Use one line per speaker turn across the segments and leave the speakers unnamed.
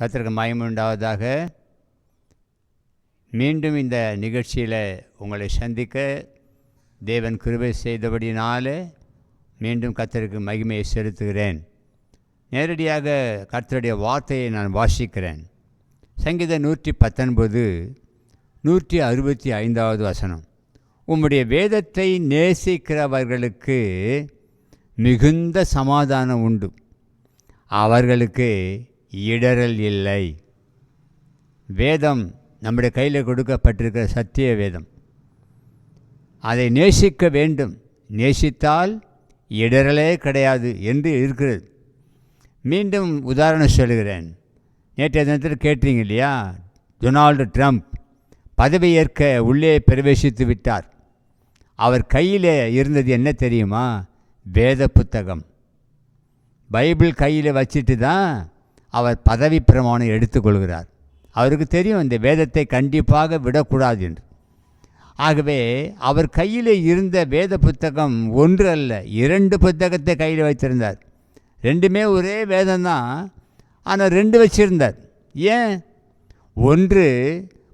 கர்த்தருக்கு மயம் உண்டாவதாக. மீண்டும் இந்த நிகழ்ச்சியில் உங்களை சந்திக்க தேவன் கிருபை செய்தபடினாலே மீண்டும் கத்தருக்கு மகிமையை செலுத்துகிறேன். நேரடியாக கர்த்தருடைய வார்த்தையை நான் வாசிக்கிறேன். சங்கீதம் நூற்றி பத்தொன்பது நூற்றி அறுபத்தி ஐந்தாவது வசனம். உம்முடைய வேதத்தை நேசிக்கிறவர்களுக்கு மிகுந்த சமாதானம் உண்டு. அவர்களுக்கு இடரல் இல்லை. வேதம் நம்முடைய கையில் கொடுக்கப்பட்டிருக்கிற சத்திய வேதம். அதை நேசிக்க வேண்டும். நேசித்தால் இடரலே கிடையாது என்று இருக்கிறது. மீண்டும் உதாரணம் சொல்கிறேன் நேற்றைய தினத்தில் கேட்டீங்க இல்லையா? டொனால்டு ட்ரம்ப் பதவியேற்க உள்ளே பிரவேசித்து விட்டார். அவர் கையில் இருந்தது என்ன தெரியுமா? வேத புத்தகம். பைபிள் கையில் வச்சுட்டு தான் அவர் பதவி பிரமாணம் எடுத்துக்கொள்கிறார். அவருக்கு தெரியும் இந்த வேதத்தை கண்டிப்பாக விடக்கூடாது என்று. ஆகவே அவர் கையில் இருந்த வேத புத்தகம் ஒன்று அல்ல இரண்டு புத்தகத்தை கையில் வைத்திருந்தார். ரெண்டுமே ஒரே வேதம்தான் ஆனால் ரெண்டு வச்சிருந்தார். ஏன்? ஒன்று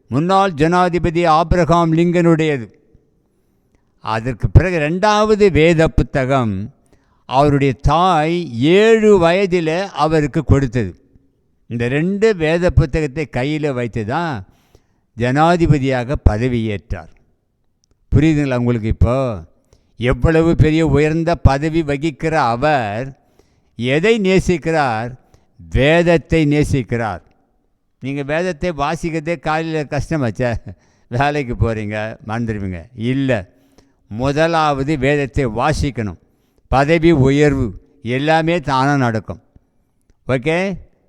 முன்னாள் ஜனாதிபதி ஆப்ரஹாம் லிங்கனுடையது. அதற்கு பிறகு ரெண்டாவது வேத புத்தகம் அவருடைய தாய் ஏழு வயதில் அவருக்கு கொடுத்தது. இந்த ரெண்டு வேத புத்தகத்தை கையில் வைத்து தான் ஜனாதிபதியாக பதவியேற்றார். புரியுதுங்களா உங்களுக்கு இப்போ? எவ்வளவு பெரிய உயர்ந்த பதவி வகிக்கிற அவர் எதை நேசிக்கிறார்? வேதத்தை நேசிக்கிறார். நீங்கள் வேதத்தை வாசிக்கிறதே காலையில் கஷ்டமாச்ச வேலைக்கு போகிறீங்க மறந்துடுவீங்க இல்லை முதலாவது வேதத்தை வாசிக்கணும். பதவி உயர்வு எல்லாமே தானாக நடக்கும். Okay?